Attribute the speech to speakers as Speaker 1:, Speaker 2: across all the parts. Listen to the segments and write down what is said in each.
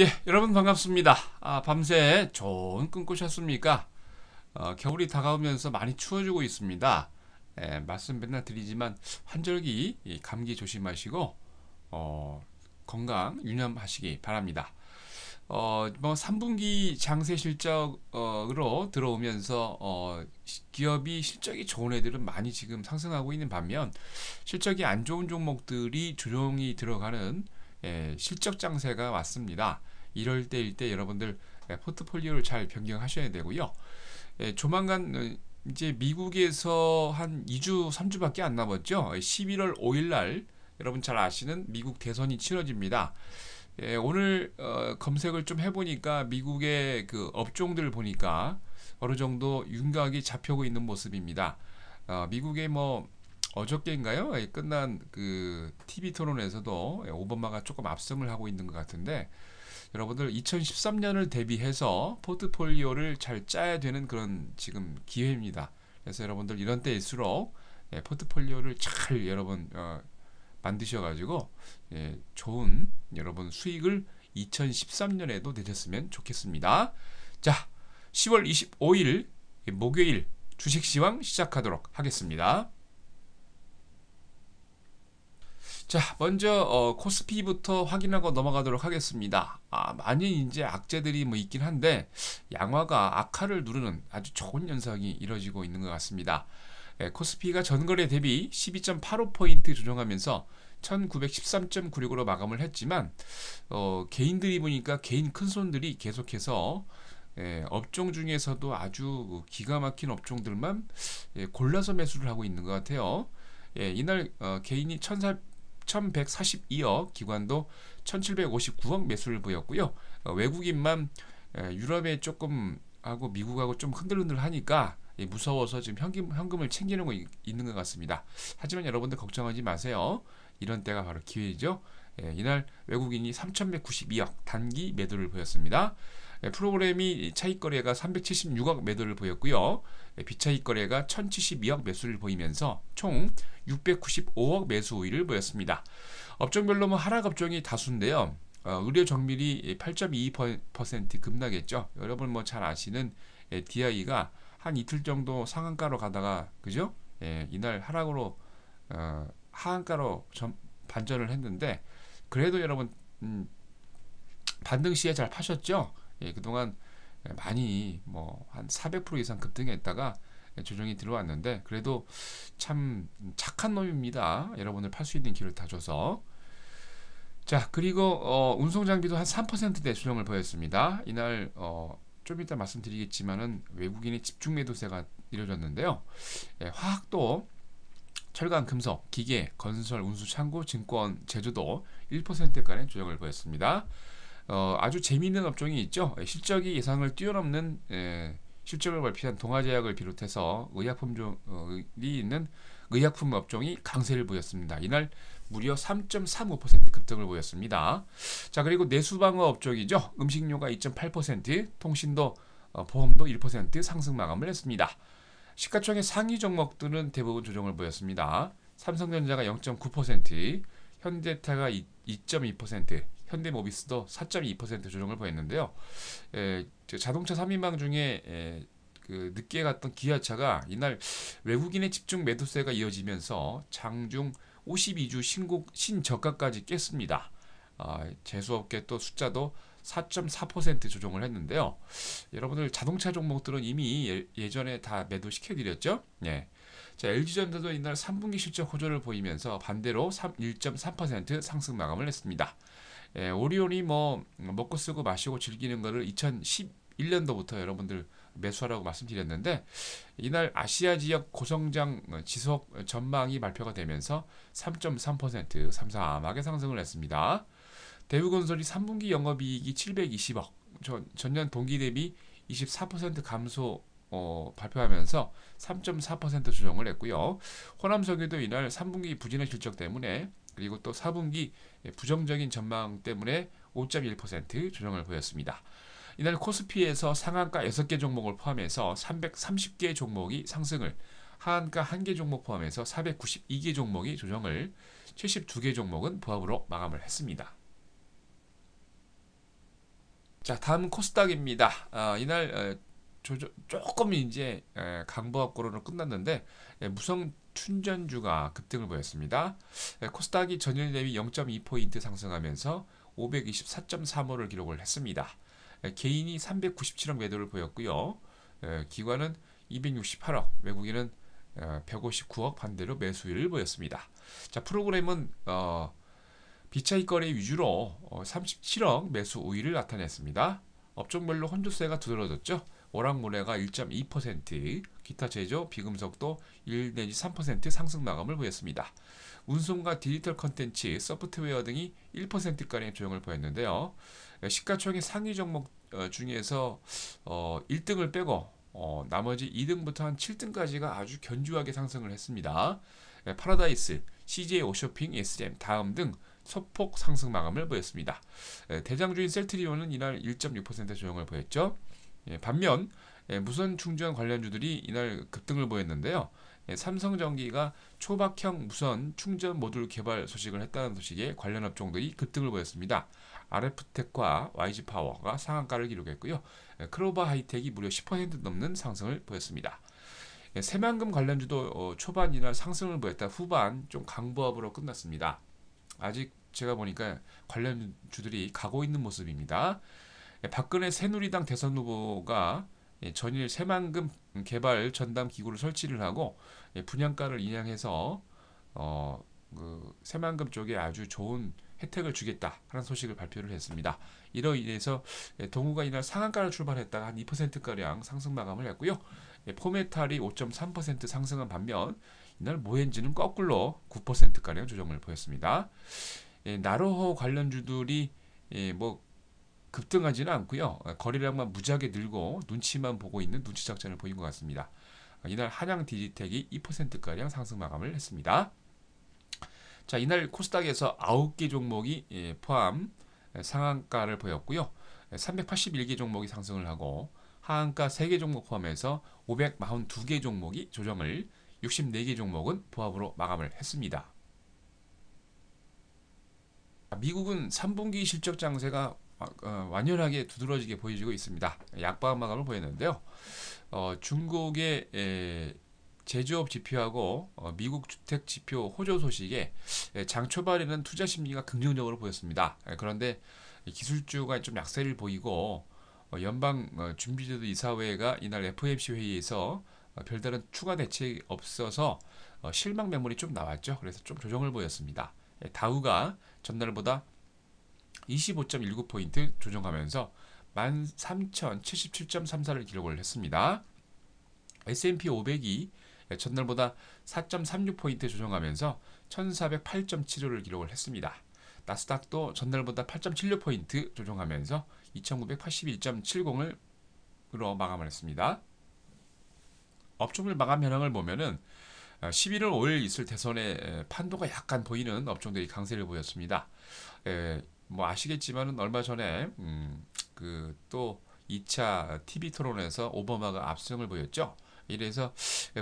Speaker 1: 예, 여러분 반갑습니다. 아, 밤새 좋은 꿈 꾸셨습니까? 어, 겨울이 다가오면서 많이 추워지고 있습니다. 예, 말씀 맨날 드리지만 환절기, 감기 조심하시고 어, 건강 유념하시기 바랍니다. 어, 뭐 3분기 장세 실적으로 들어오면서 어, 기업이 실적이 좋은 애들은 많이 지금 상승하고 있는 반면 실적이 안 좋은 종목들이 조용히 들어가는 예, 실적 장세가 왔습니다. 이럴 때일 때 여러분들 예, 포트폴리오를 잘 변경하셔야 되고요. 예, 조만간 어, 이제 미국에서 한 2주, 3주밖에 안 남았죠. 11월 5일 날 여러분 잘 아시는 미국 대선이 치러집니다. 예, 오늘 어, 검색을 좀 해보니까 미국의 그 업종들 보니까 어느 정도 윤곽이 잡혀고 있는 모습입니다. 어, 미국의 뭐 어저께인가요? 끝난 그 TV 토론에서도 오바마가 조금 압승을 하고 있는 것 같은데 여러분들 2013년을 대비해서 포트폴리오를 잘 짜야 되는 그런 지금 기회입니다. 그래서 여러분들 이런 때일수록 예, 포트폴리오를 잘 여러분 어, 만드셔가지고 예, 좋은 여러분 수익을 2013년에도 내셨으면 좋겠습니다. 자, 10월 25일 목요일 주식시황 시작하도록 하겠습니다. 자, 먼저 어, 코스피부터 확인하고 넘어가도록 하겠습니다. 아, 많이 이제 악재들이 뭐 있긴 한데 양화가 악화를 누르는 아주 좋은 현상이 이뤄지고 있는 것 같습니다. 예, 코스피가 전거래 대비 12.85포인트 조정하면서 1913.96으로 마감을 했지만 어, 개인들이 보니까 개인 큰손들이 계속해서 예, 업종 중에서도 아주 기가 막힌 업종들만 예, 골라서 매수를 하고 있는 것 같아요. 예, 이날 어, 개인이 1 1142억, 기관도 1759억 매수를 보였고요. 어, 외국인만 에, 유럽에 조금 하고 미국하고 좀 흔들흔들 하니까 예, 무서워서 지금 현금, 현금을 챙기는 거 있는 것 같습니다. 하지만 여러분들 걱정하지 마세요. 이런 때가 바로 기회죠. 예, 이날 외국인이 3,192억 단기 매도를 보였습니다. 예, 프로그램이 차익 거래가 376억 매도를 보였고요. 예, 비차익 거래가 1,072억 매수를 보이면서 총 695억 매수 우위를 보였습니다. 업종별로 뭐 하락 업종이 다수인데요. 어, 의료 정밀이 8.2% 급락했죠. 여러분 뭐 잘 아시는 예, DI가 한 이틀 정도 상한가로 가다가 그죠? 예, 이날 하락으로 어, 하한가로 전, 반전을 했는데 그래도 여러분 음, 반등 시에 잘 파셨죠? 예, 그동안 많이 뭐 한 400% 이상 급등했다가 조정이 들어왔는데 그래도 참 착한 놈입니다. 여러분들 팔수 있는 길을 다 줘서 자 그리고 어, 운송 장비도 한 3%대 조정을 보였습니다. 이날 어, 좀 이따 말씀드리겠지만은 외국인의 집중 매도세가 이뤄졌는데요. 예, 화학도 철강, 금속, 기계, 건설, 운수, 창고, 증권, 제주도 1%가량 조정을 보였습니다. 어, 아주 재미있는 업종이 있죠. 실적이 예상을 뛰어넘는 예, 실적을 발표한 동아제약을 비롯해서 의약품종이 어, 있는 의약품 업종이 강세를 보였습니다. 이날 무려 3.35% 급등을 보였습니다. 자 그리고 내수방어 업종이죠. 음식료가 2.8%, 통신도 어, 보험도 1% 상승 마감을 했습니다. 시가총액 상위 종목들은 대부분 조정을 보였습니다. 삼성전자가 0.9%, 현대타가 2.2%, 현대모비스도 4.2% 조정을 보였는데요. 에, 자동차 3인방 중에 에, 그 늦게 갔던 기아차가 이날 외국인의 집중 매도세가 이어지면서 장중 52주 신곡 신저가까지 깼습니다. 아, 제수업계 또 숫자도 4.4% 조정을 했는데요. 여러분들 자동차 종목들은 이미 예, 전에다 매도시켜 드렸죠. 예. 자, LG전자도 이날 3분기 실적 호조를 보이면서 반대로 1.3% 상승 마감을 했습니다. 예, 오리온이 뭐 먹고 쓰고 마시고 즐기는 거를 2011년도부터 여러분들 매수하라고 말씀드렸는데 이날 아시아 지역 고성장 지속 전망이 발표가 되면서 3.3% 삼삼하게 상승을 했습니다. 대우건설이 3분기 영업이익이 720억, 전, 전년 동기 대비 24% 감소 어, 발표하면서 3.4% 조정을 했고요. 호남석유도 이날 3분기 부진의 실적 때문에 그리고 또 4분기 부정적인 전망 때문에 5.1% 조정을 보였습니다. 이날 코스피에서 상한가 6개 종목을 포함해서 330개 종목이 상승을 하한가 1개 종목 포함해서 492개 종목이 조정을 72개 종목은 부합으로 마감을 했습니다. 자, 다음은 코스닥입니다. 아, 이날 에, 조조, 조금 이제 에, 강보합고로는 끝났는데 에, 무성 춘전주가 급등을 보였습니다. 에, 코스닥이 전일 대비 0.2포인트 상승하면서 524.35를 기록을 했습니다. 에, 개인이 397억 매도를 보였고요. 에, 기관은 268억, 외국인은 159억 반대로 매수를 보였습니다. 자 프로그램은 어, 비차익 거래 위주로 어, 37억 매수 우위를 나타냈습니다. 업종별로 혼조세가 두드러졌죠. 오락모래가 1.2%, 기타 제조, 비금속도 1 내지 3% 상승 마감을 보였습니다. 운송과 디지털 컨텐츠, 소프트웨어 등이 1%가량 조정을 보였는데요. 시가총액 상위 종목 어, 중에서 어, 1등을 빼고 어, 나머지 2등부터 한 7등까지가 아주 견주하게 상승을 했습니다. 네, 파라다이스, CJ 오쇼핑, SM 다음 등 소폭 상승 마감을 보였습니다. 네, 대장주인 셀트리온은 이날 1.6% 조정을 보였죠. 예, 반면 예, 무선 충전 관련주들이 이날 급등을 보였는데요. 예, 삼성전기가 초박형 무선 충전 모듈 개발 소식을 했다는 소식에 관련 업종들이 급등을 보였습니다. RF텍과 YG파워가 상한가를 기록했고요. 예, 크로바 하이텍이 무려 10% 넘는 상승을 보였습니다. 예, 새만금 관련주도 어, 초반 이날 상승을 보였다 후반 좀 강보합으로 끝났습니다. 아직 제가 보니까 관련주들이 가고 있는 모습입니다. 예, 박근혜 새누리당 대선 후보가 전일 새만금 개발 전담 기구를 설치를 하고 분양가를 인양해서 어, 그 새만금 쪽에 아주 좋은 혜택을 주겠다 하는 소식을 발표를 했습니다. 이로 인해서 예, 동우가 이날 상한가를 출발했다가 한 2%가량 상승 마감을 했고요. 예, 포메탈이 5.3% 상승한 반면 이날 모엔지는 거꾸로 9%가량 조정을 보였습니다. 예, 나로호 관련주들이 뭐 급등하지는 않고요. 거래량만 무지하게 늘고 눈치만 보고 있는 눈치 작전을 보인 것 같습니다. 이날 한양 디지텍이 2%가량 상승 마감을 했습니다. 자, 이날 코스닥에서 9개 종목이 예, 포함 상한가를 보였고요. 381개 종목이 상승을 하고 하한가 3개 종목 포함해서 542개 종목이 조정을 64개 종목은 보합으로 마감을 했습니다. 미국은 3분기 실적 장세가 어, 완연하게 두드러지게 보여지고 있습니다. 약방 마감을 보였는데요. 어, 중국의 에, 제조업 지표하고 어, 미국 주택 지표 호조 소식에 예, 장 초반에는 투자 심리가 긍정적으로 보였습니다. 예, 그런데 기술주가 좀 약세를 보이고 어, 연방 어, 준비제도 이사회가 이날 FOMC 회의에서 별다른 추가 대책이 없어서 실망 매물이 좀 나왔죠. 그래서 좀 조정을 보였습니다. 예, 다우가 전날보다 25.19포인트 조정하면서 13,077.34를 기록을 했습니다. S&P 500이 네, 전날보다 4.36포인트 조정하면서 1408.75를 기록을 했습니다. 나스닥도 전날보다 8.76포인트 조정하면서 2981.70을 으로 마감을 했습니다. 업종별 마감 현황을 보면은 11월 어, 5일 있을 대선에 판도가 약간 보이는 업종들이 강세를 보였습니다. 에, 뭐 아시겠지만은 얼마 전에 음, 그또 2차 TV 토론에서 오바마가 압승을 보였죠. 이래서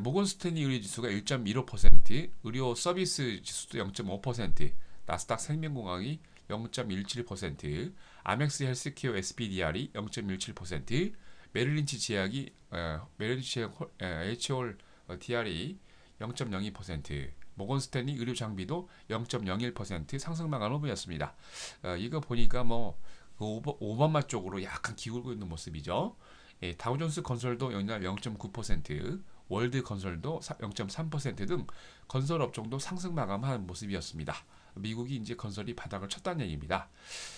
Speaker 1: 모건 스탠리 의료 지수가 1.15%, 의료 서비스 지수도 0.5%, 나스닥 생명공학이 0.17%, 아멕스 헬스케어 SPDR이 0.17%, 메릴린치 제약이 어, 메릴린치 제약 HOL DR이 0.02%, 모건 스탠리 의료 장비도 0.01% 상승 마감을 보였습니다. 어, 이거 보니까 뭐그 오바마 쪽으로 약간 기울고 있는 모습이죠. 예, 다우존스 건설도 연날 0.9%, 월드 건설도 0.3%등 건설 업종도 상승 마감한 모습이었습니다. 미국이 이제 건설이 바닥을 쳤다는 얘기입니다.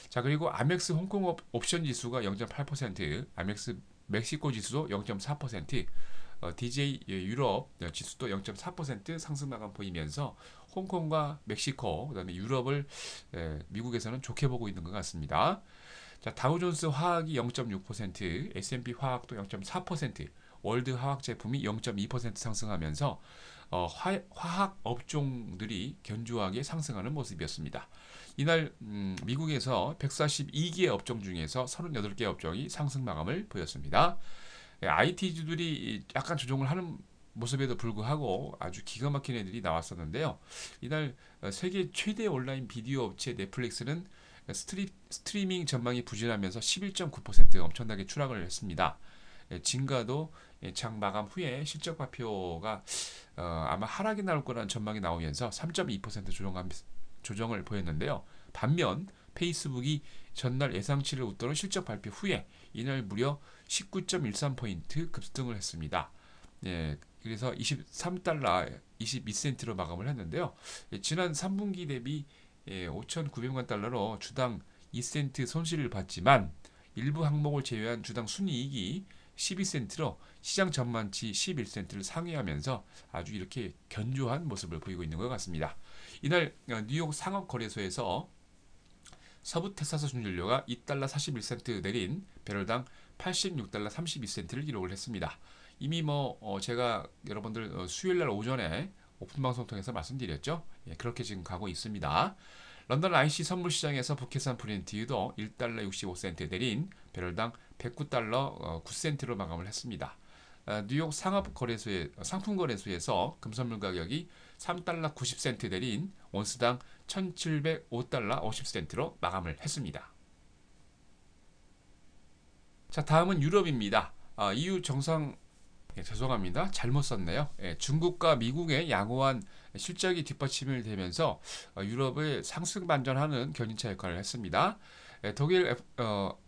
Speaker 1: 자 그리고 아멕스 홍콩 옵션 지수가 0.8%, 아멕스 멕시코 지수도 0.4%, 어, DJ 예, 유럽 지수도 0.4% 상승 마감 보이면서 홍콩과 멕시코 그다음에 유럽을 예, 미국에서는 좋게 보고 있는 것 같습니다. 자, 다우존스 화학이 0.6%, S&P 화학도 0.4%, 월드 화학 제품이 0.2% 상승하면서 어, 화, 화학 업종들이 견조하게 상승하는 모습이었습니다. 이날 음, 미국에서 142개 업종 중에서 38개 업종이 상승 마감을 보였습니다. 예, IT주들이 약간 조정을 하는 모습에도 불구하고 아주 기가 막힌 애들이 나왔었는데요. 이날 어, 세계 최대 온라인 비디오 업체 넷플릭스는 스트리, 스트리밍 전망이 부진하면서 11.9% 엄청나게 추락을 했습니다. 예, 진가도 예, 장 마감 후에 실적 발표가 어, 아마 하락이 나올 거라는 전망이 나오면서 3.2% 조정감, 조정을 보였는데요. 반면 페이스북이 전날 예상치를 웃도는 실적 발표 후에 이날 무려 19.13포인트 급등을 했습니다. 예, 그래서 23달러 22센트로 마감을 했는데요. 예, 지난 3분기 대비 예, 5,900만 달러로 주당 2센트 손실을 봤지만 일부 항목을 제외한 주당 순이익이 12센트로 시장 전만치 11센트를 상회하면서 아주 이렇게 견조한 모습을 보이고 있는 것 같습니다. 이날 어, 뉴욕 상업거래소에서 서부 텍사스 준연료가 2달러 41센트 내린 배럴당 86달러 32센트를 기록을 했습니다. 이미 뭐 어 제가 여러분들 어 수요일 날 오전에 오픈 방송 통해서 말씀드렸죠. 예, 그렇게 지금 가고 있습니다. 런던 IC 선물 시장에서 북해산 프린트유도 1달러 65센트 내린 배럴당 109달러 9센트로 어, 마감을 했습니다. 어, 뉴욕 상업 거래소의 상품 거래소에서 금선물 가격이 3달러 90센트 내린 원스당 1,705달러 50센트로 마감을 했습니다. 자, 다음은 유럽입니다. 아, EU 정상 예, 죄송합니다. 잘못 썼네요. 예, 중국과 미국의 양호한 실적이 뒷받침을 되면서 어, 유럽을 상승 반전하는 견인차 역할을 했습니다. 예, 독일 어,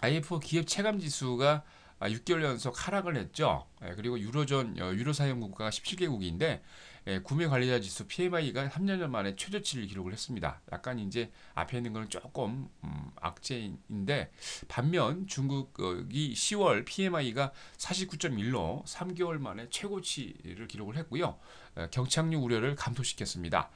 Speaker 1: IF 기업 체감 지수가 6개월 아, 연속 하락을 했죠. 예, 그리고 유로존 어, 유로 사용 국가가 17개국인데 예, 구매 관리자 지수 PMI가 3년 만에 최저치를 기록을 했습니다. 약간 이제 앞에 있는 거는 조금 음, 악재인데 반면 중국이 10월 PMI가 49.1로 3개월 만에 최고치를 기록을 했고요. 어, 경착륙 우려를 감소시켰습니다.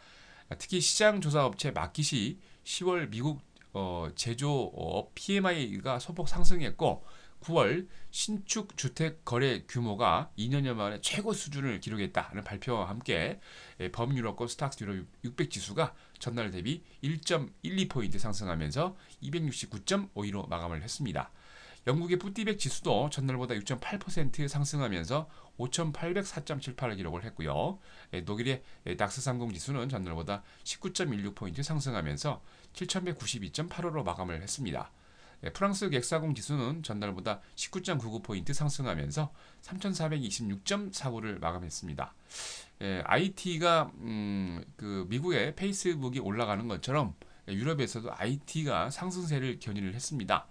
Speaker 1: 특히 시장 조사 업체 마킷이 10월 미국 어, 제조업 PMI가 소폭 상승했고 9월 신축 주택 거래 규모가 2년여 만에 최고 수준을 기록했다는 발표와 함께 예, 범유럽권 스탁스 유럽 600 지수가 전날 대비 1.12포인트 상승하면서 269.52로 마감을 했습니다. 영국의 푸티백 지수도 전날보다 6.8% 상승하면서 5,804.78을 기록을 했고요. 예, 독일의 닥스 상공 지수는 전날보다 19.16포인트 상승하면서 7,192.85로 마감을 했습니다. 예, 프랑스 객사공 지수는 전날보다 19.99포인트 상승하면서 3,426.49를 마감했습니다. 예, IT가 음, 그 미국의 페이스북이 올라가는 것처럼 유럽에서도 IT가 상승세를 견인을 했습니다.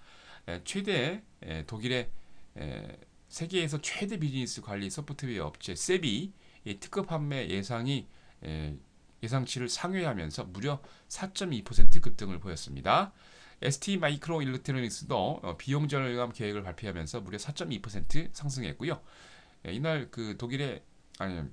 Speaker 1: 예, 최대 예, 독일의 예, 세계에서 최대 비즈니스 관리 소프트웨어 업체 세비 특허 판매 예상이 예, 예상치를 상회하면서 무려 4.2% 급등을 보였습니다. ST 마이크로 일렉트로닉스도 어, 비용 절감 계획을 발표하면서 무려 4.2% 상승했고요. 예, 이날 그 독일의 아니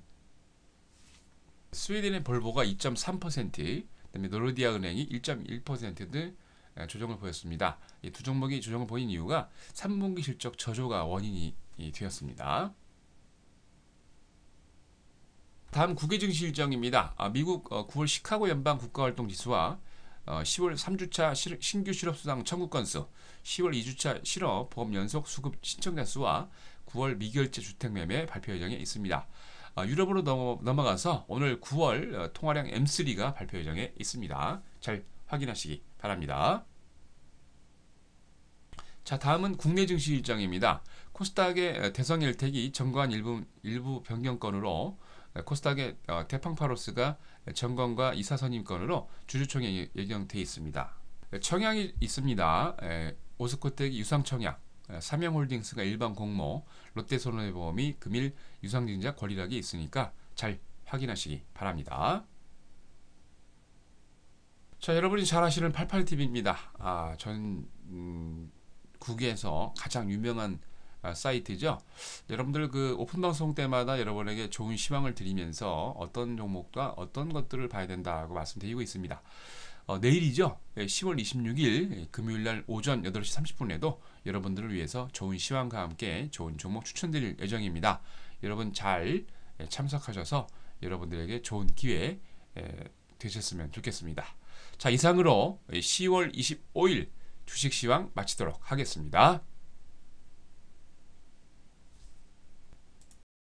Speaker 1: 스웨덴의 볼보가 2.3%, 그다음에 노르디아 은행이 1.1%등 예, 조정을 보였습니다. 이 두 종목이 조정을 보인 이유가 3분기 실적 저조가 원인이 되었습니다. 다음 국외 증시 일정입니다. 아, 미국 9월 어, 시카고 연방 국가활동지수와 10월 어, 3주차 신규 실업 수당 청구 건수, 10월 2주차 실업 보험 연속 수급 신청자 수와 9월 미결제 주택 매매 발표 예정에 있습니다. 어, 유럽으로 넘어 가서 오늘 9월 어, 통화량 M3가 발표 예정에 있습니다. 잘 확인하시기 바랍니다. 자, 다음은 국내 증시 일정입니다. 코스닥의 대성 일택이 정관 일부, 일부 변경건으로 코스닥의 대팡파로스가 정권과 이사선임권으로 주주총회 예정돼 있습니다. 청약이 있습니다. 오스코텍 유상청약, 삼양홀딩스가 일반 공모, 롯데손해보험이 금일 유상증자 권리락이 있으니까 잘 확인하시기 바랍니다. 자, 여러분이 잘 아시는 88TV입니다. 아, 전 음, 국에서 가장 유명한 아, 사이트죠. 여러분들 그 오픈 방송 때마다 여러분에게 좋은 시황을 드리면서 어떤 종목과 어떤 것들을 봐야 된다고 말씀드리고 있습니다. 어, 내일이죠. 10월 26일 금요일 날 오전 8시 30분에도 여러분들을 위해서 좋은 시황과 함께 좋은 종목 추천드릴 예정입니다. 여러분 잘 참석하셔서 여러분들에게 좋은 기회 되셨으면 좋겠습니다. 자, 이상으로 10월 25일 주식 시황 마치도록 하겠습니다.